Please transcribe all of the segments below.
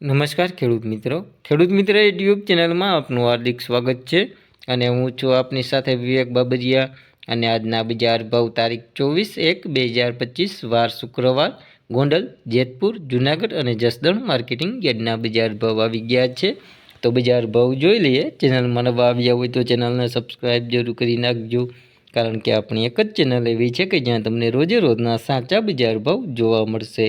નમસ્કાર ખેડૂત મિત્રો. ખેડૂત મિત્ર યુટ્યુબ ચેનલમાં આપનું હાર્દિક સ્વાગત છે અને હું છું આપની સાથે વિવેક બાબરિયા અને આજના બજાર ભાવ તારીખ ચોવીસ એક બે હજાર પચીસ વાર શુક્રવાર ગોંડલ, જેતપુર, જુનાગઢ અને જસદણ માર્કેટિંગ યાર્ડના બજાર ભાવ આવી ગયા છે. તો બજાર ભાવ જોઈ લઈએ. ચેનલમાં નવા આવ્યા હોય તો ચેનલને સબસ્ક્રાઈબ જરૂર કરી નાખજો. કારણ કે આપણી એક જ ચેનલ એવી છે કે જ્યાં તમને રોજે રોજના સાચા બજાર ભાવ જોવા મળશે.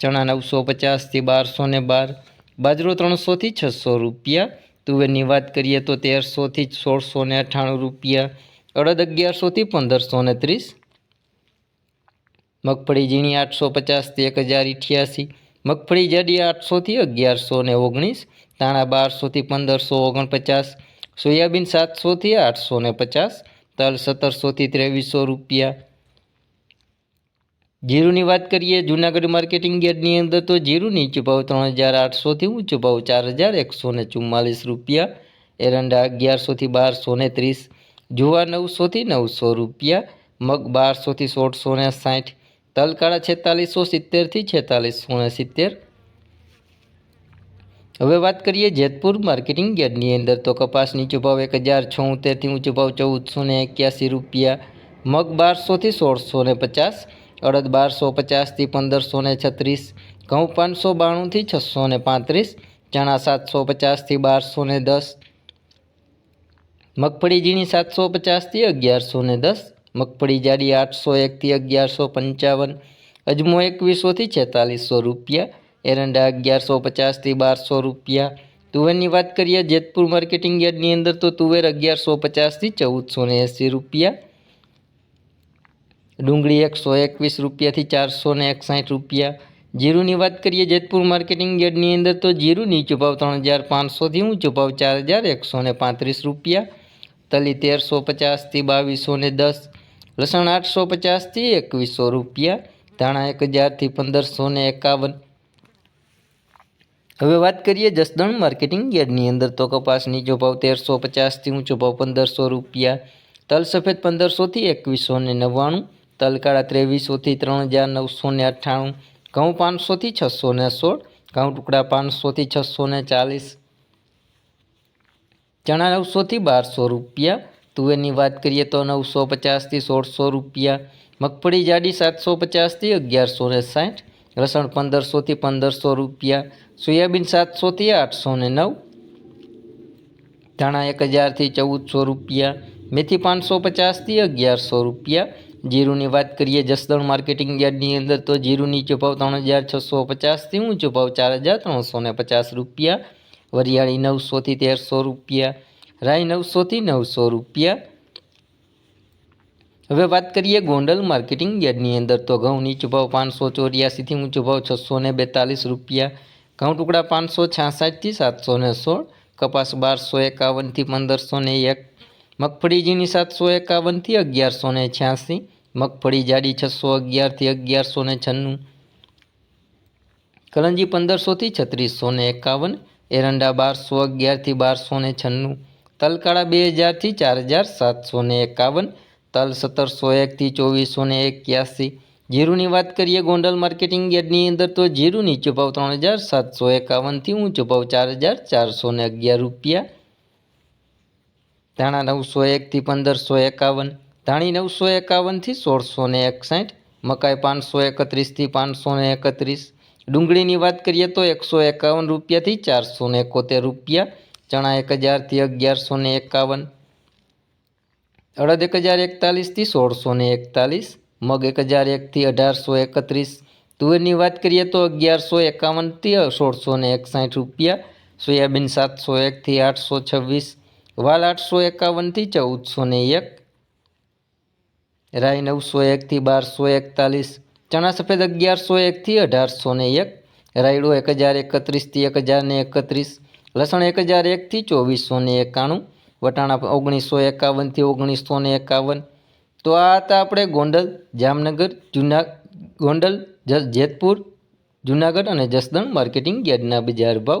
ચણા નવસો પચાસથી બારસો ને બાર, બાજરો ત્રણસોથી છસો રૂપિયા. તુવેરની વાત કરીએ તો તેરસોથી સોળસો ને અઠ્ઠાણું રૂપિયા, અડદ અગિયારસોથી પંદરસો ને ત્રીસ, મગફળી ઝીણી આઠસો પચાસથી એક હજાર અઠ્યાસી મગફળી જાડી આઠસોથી અગિયારસો ને ઓગણીસ તાણા બારસોથી પંદરસો ઓગણપચાસ, સોયાબીન સાતસોથી આઠસો ને પચાસ, તલ સત્તરસોથી ત્રેવીસો રૂપિયા જીરુની વાત કરીએ, જૂનાગઢ માર્કેટિંગ યાર્ડની અંદર તો જીરુની નીચો ભાવ ત્રણ હજાર આઠસોથી ઊંચો ભાવ ચાર હજાર એકસો ને ચુમ્માલીસ રૂપિયા, એરંડા અગિયારસોથી બારસો ને ત્રીસ જુવા નવસોથી નવસો રૂપિયા, મગ બારસોથી સોળસો ને સાઠ, તલકાળા છેતાલીસો સિત્તેરથી છેતાલીસો ને સિત્તેર. હવે વાત કરીએ જેતપુર માર્કેટિંગ યાર્ડની અંદર તો કપાસ નીચો ભાવ એક હજાર છોતેરથી ઊંચો ભાવ ચૌદસો ને એક્યાસી રૂપિયા, મગ બારસોથી સોળસો ને પચાસ અડદ બારસો પચાસથી પંદરસો ને છત્રીસ, ઘઉં પાંચસો બાણુંથી છસો ને પાંત્રીસ, ચણા સાતસો પચાસથી બારસો ને દસ, મગફળી ઝીણી સાતસો પચાસથી અગિયારસો ને દસ, મગફળી જાડી આઠસો એકથી અગિયારસો પંચાવન, અજમો એકવીસોથી છેતાલીસો રૂપિયા, એરંડા અગિયારસો પચાસથી બારસો રૂપિયા. તુવેરની વાત કરીએ, જેતપુર માર્કેટિંગ યાર્ડની અંદર તો તુવેર અગિયારસો પચાસથી ચૌદસો ને એંસી રૂપિયા ડુંગળી એકસો એકવીસ રૂપિયાથી ચારસો ને એકસાઠ રૂપિયા. જીરુની વાત કરીએ જેતપુર માર્કેટિંગ યાર્ડની અંદર તો જીરું નીચો ભાવ ત્રણ હજાર પાંચસોથી ઊંચો ભાવ ચાર હજાર એકસો ને પાંત્રીસ રૂપિયા. તલી તેરસો પચાસથી બાવીસો ને દસ, લસણ આઠસો પચાસથી એકવીસો રૂપિયા, ધાણા એક હજારથી પંદરસો ને એકાવન. હવે વાત કરીએ જસદણ માર્કેટિંગ યાર્ડની અંદર તો કપાસ નીચો ભાવ તેરસો પચાસથી ઊંચો ભાવ પંદરસો રૂપિયા, તલ સફેદ પંદરસોથી એકવીસો ને નવ્વાણું તલકાળા ત્રેવીસોથી ત્રણ હજાર નવસો ને અઠ્ઠાણું, ઘઉં પાંચસોથી છસો ને સોળ, ઘઉં ટુકડા પાંચસોથી છસો ને ચાલીસ, ચણા નવસોથી બારસો રૂપિયા, તુવેરની વાત કરીએ તો નવસો પચાસથી સોળસો રૂપિયા, મગફળી જાડી સાતસો પચાસથી અગિયારસો ને સાઠ, લસણ પંદરસોથી પંદરસો રૂપિયા, સોયાબીન સાતસોથી આઠસો ને નવ, ધાણા એક હજારથી ચૌદસો રૂપિયા, મેથી પાંચસો પચાસથી અગિયારસો રૂપિયા જીરુની વાત કરીએ, જસદણ માર્કેટિંગ યાર્ડની અંદર તો જીરું નીચો ભાવ ત્રણ હજાર છસો પચાસથી ઊંચો ભાવ ચાર હજાર ત્રણસો ને પચાસ રૂપિયા. વરિયાળી નવસોથી તેરસો રૂપિયા. રાઈ નવસોથી નવસો રૂપિયા. હવે વાત કરીએ ગોંડલ માર્કેટિંગ યાર્ડની અંદર તો ઘઉં નીચો ભાવ પાંચસો ચોર્યાસીથી ઊંચો ભાવ છસો બેતાલીસ રૂપિયા. ઘઉં ટુકડા પાંચસો છાસઠથી સાતસો ને સોળ, કપાસ બારસો એકાવનથી પંદરસો એક મગફળી ઝીણી સાતસો એકાવનથી અગિયારસો ને છ્યાસી, મગફળી જાડી છસો અગિયારથી અગિયારસો ને છન્નું કલંજી પંદરસોથી છત્રીસો ને એકાવન, એરંડા બારસો અગિયારથી બારસો ને છન્નું, તલકાળા બે હજારથી ચાર હજાર સાતસો ને એકાવન, તલ સત્તરસો એકથી ચોવીસો ને એક્યાસી. જીરુની વાત કરીએ ગોંડલ માર્કેટિંગ યાર્ડની અંદર તો જીરું નીચો ભાવ ત્રણ હજાર સાતસો એકાવનથી ઊંચો ભાવ ચાર હજાર ચારસો ને અગિયાર રૂપિયા ધાણા નવસો એકથી પંદરસો એકાવન, ધાણી નવસો એકાવનથી સોળસો ને એકસાઠ, મકાઈ પાંચસો એકત્રીસથી પાંચસો ને એકત્રીસ. ડુંગળીની વાત કરીએ તો એકસો એકાવન રૂપિયાથી ચારસો ને એકોતેર રૂપિયા, ચણા એક હજારથી અગિયારસો ને એકાવન, અડદ એક હજાર એકતાલીસથી સોળસો ને એકતાલીસ, મગ એક હજાર એકથી અઢારસો એકત્રીસ. તુવેરની વાત કરીએ તો અગિયારસો એકાવનથી સોળસો ને એકસાઠ રૂપિયા, સોયાબીન સાતસો એકથી આઠસો છવ્વીસ વાલ આઠસો એકાવનથી ચૌદસો ને એક રાઈ નવસો એકથી બારસો એકતાલીસ ચણા સફેદ અગિયારસો એકથી અઢારસો ને એક, રાયડો એક હજાર એકત્રીસથી એક હજાર ને એકત્રીસ, લસણ એક હજાર એકથી ચોવીસો ને એકાણું, વટાણા ઓગણીસો એકાવનથી ઓગણીસો ને એકાવન. તો આ હતા આપણે ગોંડલ, જામનગર જુના ગોંડલ જેતપુર, જુનાગઢ અને જસદણ માર્કેટિંગ યાર્ડના બજાર ભાવ.